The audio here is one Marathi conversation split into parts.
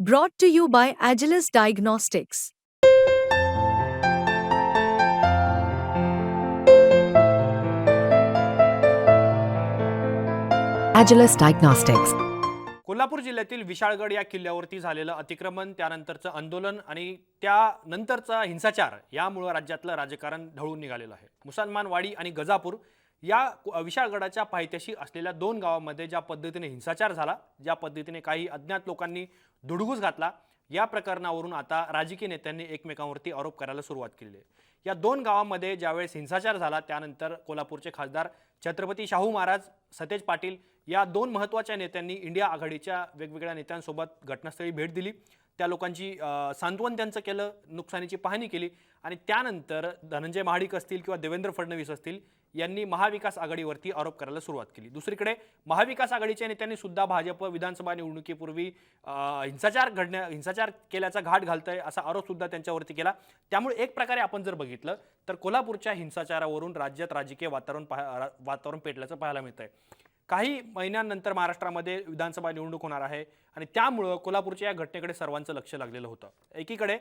Brought to you by Agilis Diagnostics. Agilis Diagnostics. Kolhapur जिल्ह्यातील विशाळगड या किल्ल्यावरती झालेलं अतिक्रमण त्यानंतरचं आंदोलन आणि त्यानंतरचा हिंसाचार यामुळं राज्यातलं राजकारण ढळून निघालेलं आहे मुसलमानवाडी आणि गजापूर या विशाळगडाच्या पायथ्याशी असलेल्या दोन गावांमध्ये ज्या पद्धतीने हिंसाचार झाला ज्या पद्धतीने काही अज्ञात लोकांनी धुडगूस घातला या प्रकरणावरून आता राजकीय नेत्यांनी एकमेकांवरती आरोप करायला सुरुवात केली आहे. या दोन गावांमध्ये ज्यावेळेस हिंसाचार झाला त्यानंतर कोल्हापूरचे खासदार छत्रपती शाहू महाराज सतेज पाटील या दोन महत्त्वाच्या नेत्यांनी इंडिया आघाडीच्या वेगवेगळ्या नेत्यांसोबत घटनास्थळी भेट दिली. त्या लोकांची सांत्वन त्यांचं केलं नुकसानीची पाहणी केली आणि त्यानंतर धनंजय महाडिक असतील किंवा देवेंद्र फडणवीस असतील यांनी महाविकास आघाडीवरती आरोप करायला सुरुवात केली. दुसरीकडे महाविकास आघाडीच्या नेत्यांनी सुद्धा भाजप विधानसभा निवडणुकीपूर्वी हिंसाचार घडण्या हिंसाचार केल्याचा घाट घालतंय असा आरोप सुद्धा त्यांच्यावरती केला. त्यामुळे एक प्रकारे आपण जर बघितलं तर कोल्हापूरच्या हिंसाचारावरून राज्यात राजकीय वातावरण पाहा रा- वातावरण पेटल्याचं पाहायला मिळतंय. काही महिन्यांनंतर महाराष्ट्रामध्ये विधानसभा निवडणूक होणार आहे. आणि त्यामुळं कोल्हापूरच्या या घटनेकडे सर्वांचं लक्ष लागलेलं होतं. एकीकडे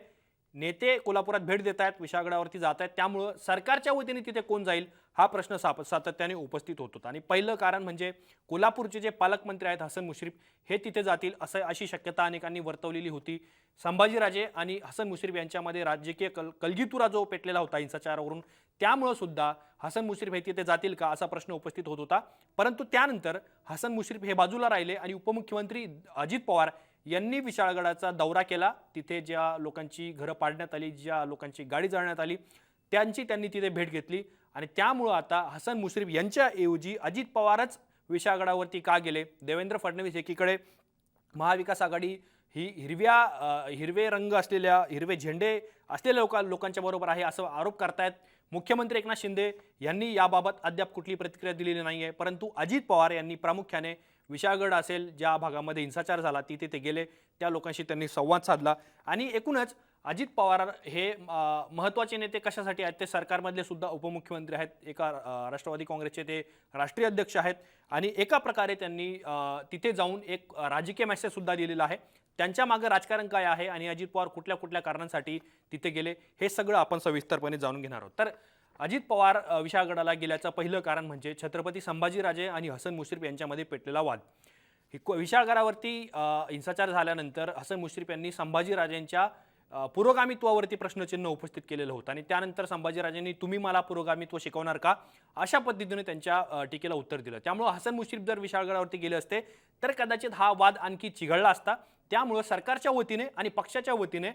नेते कोल्हापुरात भेट देत आहेत विशाळगडावरती जात आहेत. त्यामुळं सरकारच्या वतीने तिथे कोण जाईल हा प्रश्न साप सातत्याने उपस्थित होत होता. आणि पहिलं कारण म्हणजे कोल्हापूरचे जे पालकमंत्री आहेत हसन मुश्रीफ हे तिथे जातील असं अशी शक्यता अनेकांनी वर्तवलेली होती. संभाजीराजे आणि हसन मुश्रीफ यांच्यामध्ये राजकीय कल कलगीतुरा जो पेटलेला होता हिंसाचारावरून त्यामुळं सुद्धा हसन मुश्रीफ हे तिथे जातील का असा प्रश्न उपस्थित होत होता. परंतु त्यानंतर हसन मुश्रीफ हे बाजूला राहिले आणि उपमुख्यमंत्री अजित पवार यांनी विशाळगडाचा दौरा केला. तिथे ज्या लोकांची घरं पाडण्यात आली ज्या लोकांची गाडी जाळण्यात आली त्यांची त्यांनी तिथे भेट घेतली. आणि त्यामुळं आता हसन मुश्रीफ यांच्याऐवजी अजित पवारच विशाळगडावरती का गेले? देवेंद्र फडणवीस एकीकडे. महाविकास आघाडी ही हिरव्या हिरवे रंग असलेल्या हिरवे झेंडे असलेल्या लोका लोकांच्या बरोबर आहे असं आरोप करतायत. मुख्यमंत्री एकनाथ शिंदे यांनी याबाबत अद्याप कुठली प्रतिक्रिया दिलेली नाही आहे परंतु अजित पवार यांनी प्रामुख्याने विशाळगड असेल ज्या भागामध्ये हिंसाचार झाला तिथे ते गेले. त्या लोकांशी त्यांनी संवाद साधला. आणि एकूणच अजित पवार हे महत्त्वाचे नेते कशासाठी आहेत? ते सरकारमधले सुद्धा उपमुख्यमंत्री आहेत. एका राष्ट्रवादी काँग्रेसचे ते राष्ट्रीय अध्यक्ष आहेत. आणि एका प्रकारे त्यांनी तिथे जाऊन एक राजकीय मेसेजसुद्धा दिलेला आहे. त्यांच्या मागे राजकारण काय आहे? आणि अजित पवार कुठल्या कुठल्या कारणांसाठी तिथे गेले? हे सगळं आपण सविस्तरपणे जाणून घेणार आहोत. तर अजित पवार विशाळगडाला गेल्याचं पहिलं कारण म्हणजे छत्रपती संभाजीराजे आणि हसन मुश्रीफ यांच्यामध्ये पेटलेला वाद. को- विशाळगडावरती हिंसाचार झाल्यानंतर हसन मुश्रीफ यांनी संभाजीराजेंच्या पुरोगामित्वावरती प्रश्नचिन्ह उपस्थित केलेलं होतं आणि त्यानंतर संभाजीराजेंनी तुम्ही मला पुरोगामित्व शिकवणार का? अशा पद्धतीने त्यांच्या टीकेला उत्तर दिलं. त्यामुळं हसन मुश्रीफ जर विशाळगडावरती गेले असते तर कदाचित हा वाद आणखी चिघळला असता. त्यामुळं सरकारच्या वतीने आणि पक्षाच्या वतीने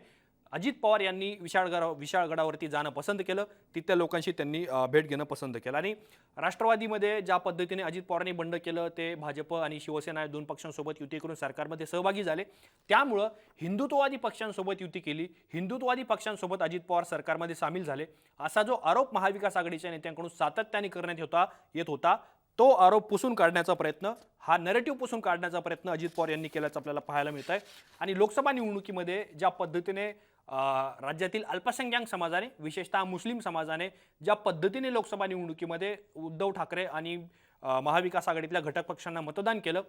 अजित पवार यांनी विशाळगडा विशाळगडावरती जाणं पसंत केलं. तिथल्या लोकांशी त्यांनी भेट घेणं पसंत केलं. आणि राष्ट्रवादीमध्ये ज्या पद्धतीने अजित पवारांनी बंड केलं ते भाजप आणि शिवसेना या दोन पक्षांसोबत युती करून सरकारमध्ये सहभागी झाले. त्यामुळं हिंदुत्ववादी पक्षांसोबत युती केली. हिंदुत्ववादी पक्षांसोबत अजित पवार सरकारमध्ये सामील झाले. असा जो आरोप महाविकास आघाडीच्या नेत्यांकडून सातत्याने करण्यात होता येत होता तो आरोप पुसून काढण्याचा प्रयत्न हा नरेटिव्ह पुसून काढण्याचा प्रयत्न अजित पवार यांनी केल्याचं आपल्याला पाहायला मिळत आहे आणि लोकसभा निवडणुकीमध्ये ज्या पद्धतीने राज्यातील अल्पसंख्याक समाजाने विशेषतः मुस्लिम समाजाने ज्या पद्धतीने लोकसभा निवडणुकीमध्ये उद्धव ठाकरे आणि महाविकास आघाडीतल्या घटक पक्षांना मतदान केलं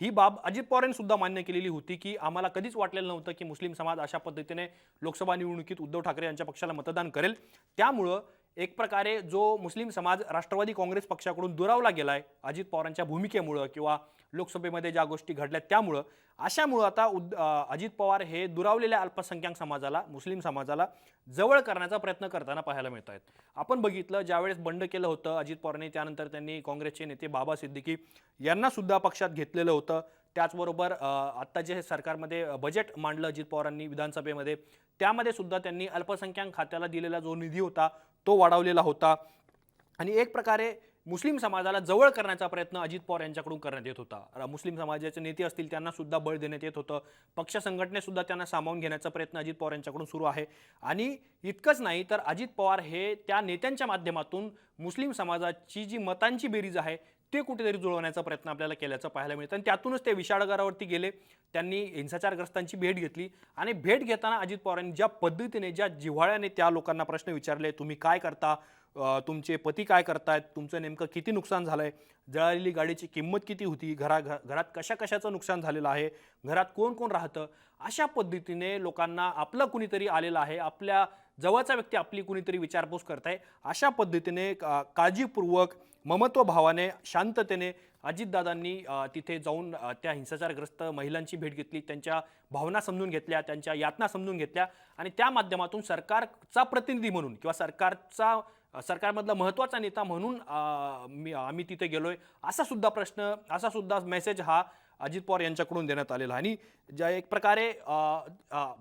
ही बाब अजित पवारांनीसुद्धा मान्य केलेली होती की आम्हाला कधीच वाटलेलं नव्हतं की मुस्लिम समाज अशा पद्धतीने लोकसभा निवडणुकीत उद्धव ठाकरे यांच्या पक्षाला मतदान करेल. त्यामुळं एक प्रकारे जो मुस्लिम समाज राष्ट्रवादी काँग्रेस पक्षाकडून दुरावला गेला आहे अजित पवारांच्या भूमिकेमुळं किंवा लोकसभेमध्ये ज्या गोष्टी घडल्या त्यामुळं अशामुळं आता उद अजित पवार हे दुरावलेल्या अल्पसंख्याक समाजाला मुस्लिम समाजाला जवळ करण्याचा प्रयत्न करताना पाहायला मिळत आहेत आपण बघितलं ज्यावेळेस बंड केलं होतं अजित पवारांनी त्यानंतर त्यांनी काँग्रेसचे नेते बाबा सिद्दीकी यांना सुद्धा पक्षात घेतलेलं होतं. त्याचबरोबर आत्ता जे सरकारमध्ये बजेट मांडलं अजित पवारांनी विधानसभेमध्ये त्यामध्ये सुद्धा त्यांनी अल्पसंख्याक खात्याला दिलेला जो निधी होता तो वाढवलेला होता. आणि एक प्रकारे मुस्लिम समाजाला जवळ करण्याचा प्रयत्न अजित पवार यांच्याकडून करण्यात येत होता. मुस्लिम समाजाचे नेते असतील त्यांना सुद्धा बळ देण्यात येत होतं. पक्ष संघटनेसुद्धा त्यांना सामावून घेण्याचा प्रयत्न अजित पवार यांच्याकडून सुरू आहे. आणि इतकंच नाही तर अजित पवार हे त्या नेत्यांच्या माध्यमातून मुस्लिम समाजाची जी मतांची बेरीज आहे ते कुठेतरी जुळवण्याचा प्रयत्न आपल्याला केल्याचं पाहायला मिळतं. आणि त्यातूनच ते विशाळगडावरती गेले. त्यांनी हिंसाचारग्रस्तांची भेट घेतली. आणि भेट घेताना अजित पवारांनी ज्या पद्धतीने ज्या जिव्हाळ्याने त्या लोकांना प्रश्न विचारले तुम्ही काय करता? तुमचे पती काय करतायत? तुमचं नेमकं किती नुकसान झालं आहे जळालेली गाडीची किंमत किती होती? घरा घरात कशा कशाचं नुकसान झालेलं आहे? घरात कोण कोण राहतं? अशा पद्धतीने लोकांना आपलं कुणीतरी आलेलं आहे. आपल्या जवळचा व्यक्ती आपली कुणीतरी विचारपूस करत आहे अशा पद्धतीने काळजीपूर्वक ममत्व भावाने शांततेने अजितदादांनी तिथे जाऊन त्या हिंसाचारग्रस्त महिलांची भेट घेतली त्यांच्या भावना समजून घेतल्या त्यांच्या यातना समजून घेतल्या आणि त्या माध्यमातून सरकारचा प्रतिनिधी म्हणून किंवा सरकारचा सरकारमधला महत्त्वाचा नेता म्हणून मी आम्ही तिथे गेलोय असा सुद्धा प्रश्न असा सुद्धा मेसेज हा अजित पवार यांच्याकडून देण्यात आलेला आणि ज्या एक प्रकारे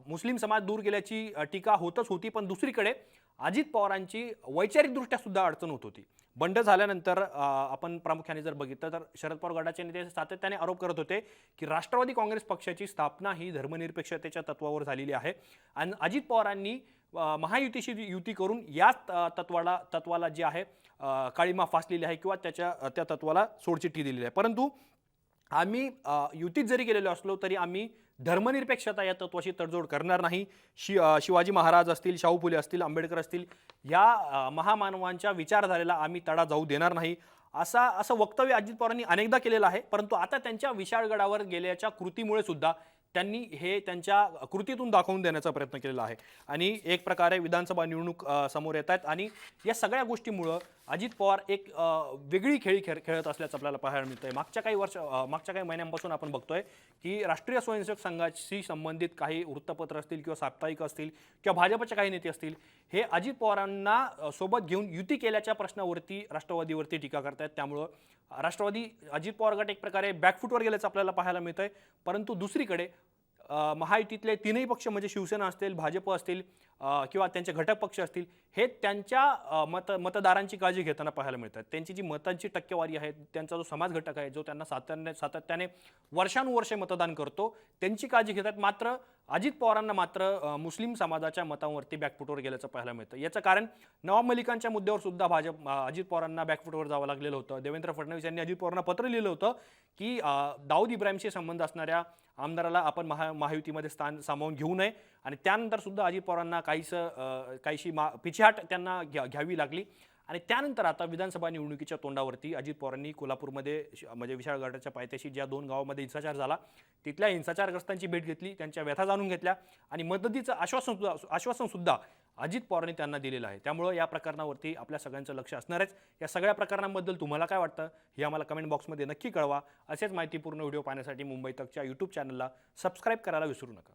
मुस्लिम समाज दूर गेल्याची टीका होतच होती पण दुसरीकडे अजित पवारांची वैचारिकदृष्ट्या सुद्धा अडचण होत होती. बंड झाल्यानंतर आपण प्रामुख्याने जर बघितलं तर शरद पवार गटाचे नेते सातत्याने आरोप करत होते की राष्ट्रवादी काँग्रेस पक्षाची स्थापना ही धर्मनिरपेक्षतेच्या तत्वावर झालेली आहे. आणि अजित पवारांनी महायुतीशी युती करून याच तत्वाला तत्वाला जे आहे काळीमा फासलेली आहे किंवा त्याच्या त्या तत्वाला सोडचिठ्ठी दिलेली आहे. परंतु आम्ही युतीत जरी गेलेलो असलो तरी आम्ही धर्मनिरपेक्षता या तत्वाशी तडजोड करणार नाही. शि शिवाजी महाराज असतील शाहू फुले असतील आंबेडकर असतील या महामानवांच्या विचारधारेला आम्ही तडा जाऊ देणार नाही. असा असं वक्तव्य अजित पवारांनी अनेकदा केलेलं आहे परंतु आता त्यांच्या विशाळगडावर गेल्याच्या कृतीमुळे सुद्धा त्यांनी हे त्यांच्या कृतीतून दाखवून देण्याचा प्रयत्न केलेला आहे. आणि एक प्रकारे विधानसभा निवडणूक समोर येत आहेत आणि या सगळ्या गोष्टीमुळं अजित पवार एक वेगळी खेळी खेळ खेळत असल्याचं आपल्याला पाहायला मिळतंय. मागच्या काही वर्ष मागच्या काही महिन्यांपासून आपण बघतोय की राष्ट्रीय स्वयंसेवक संघाशी संबंधित काही वृत्तपत्र असतील किंवा साप्ताहिक असतील किंवा भाजपचे काही नेते असतील हे अजित पवारांना सोबत घेऊन युती केल्याच्या प्रश्नावरती राष्ट्रवादीवरती टीका करतायत. त्यामुळं राष्ट्रवादी अजित पवार गट एक प्रकारे बॅकफुटवर गेल्याचं आपल्याला पाहायला मिळतंय. परंतु दुसरीकडे महायुतीतले तीनही पक्ष म्हणजे शिवसेना असतील भाजप असतील किंवा त्यांचे घटक पक्ष असतील हे त्यांच्या मत मतदारांची काळजी घेताना पाहायला मिळतात. त्यांची जी मतांची टक्केवारी आहे त्यांचा जो समाज घटक आहे जो त्यांना सातत्याने सातत्याने वर्षानुवर्षे मतदान करतो त्यांची काळजी घेतात. मात्र अजित पवारांना मात्र मुस्लिम समाजाच्या मतांवरती बॅकफुटवर गेल्याचं पाहायला मिळतं. याचं कारण नवाब मलिकांच्या मुद्द्यावर सुद्धा भाजप अजित पवारांना बॅकफुटवर जावं लागलेलं होतं. देवेंद्र फडणवीस यांनी अजित पवारांना पत्र लिहिलं होतं की दाऊद इब्राहिमशी संबंध असणाऱ्या आमदाराला आपण महा महायुतीमध्ये स्थान सामावून घेऊ नये. आणि त्यानंतर सुद्धा अजित पवारांना काहीसं काहीशी मा पिछेहाट त्यांना घ्या घ्यावी लागली. आणि त्यानंतर आता विधानसभा निवडणुकीच्या तोंडावरती अजित पवारांनी कोल्हापूरमध्ये म्हणजे विशाळ गटाच्या पायथ्याशी ज्या दोन गावामध्ये हिंसाचार झाला तिथल्या हिंसाचारग्रस्तांची भेट घेतली त्यांच्या व्यथा जाणून घेतल्या आणि मदतीचं आश्वासन सुद्धा आश्वासन सुद्धा अजित पवारांनी त्यांना दिलेलं आहे. त्यामुळं या प्रकरणावरती आपल्या सगळ्यांचं लक्ष असणारच या सगळ्या प्रकरणांबद्दल तुम्हाला काय वाटतं हे आम्हाला कमेंट बॉक्समध्ये नक्की कळवा. असेच माहितीपूर्ण व्हिडिओ पाहण्यासाठी मुंबई तकच्या यूट्यूब चॅनलला सबस्क्राईब करायला विसरू नका.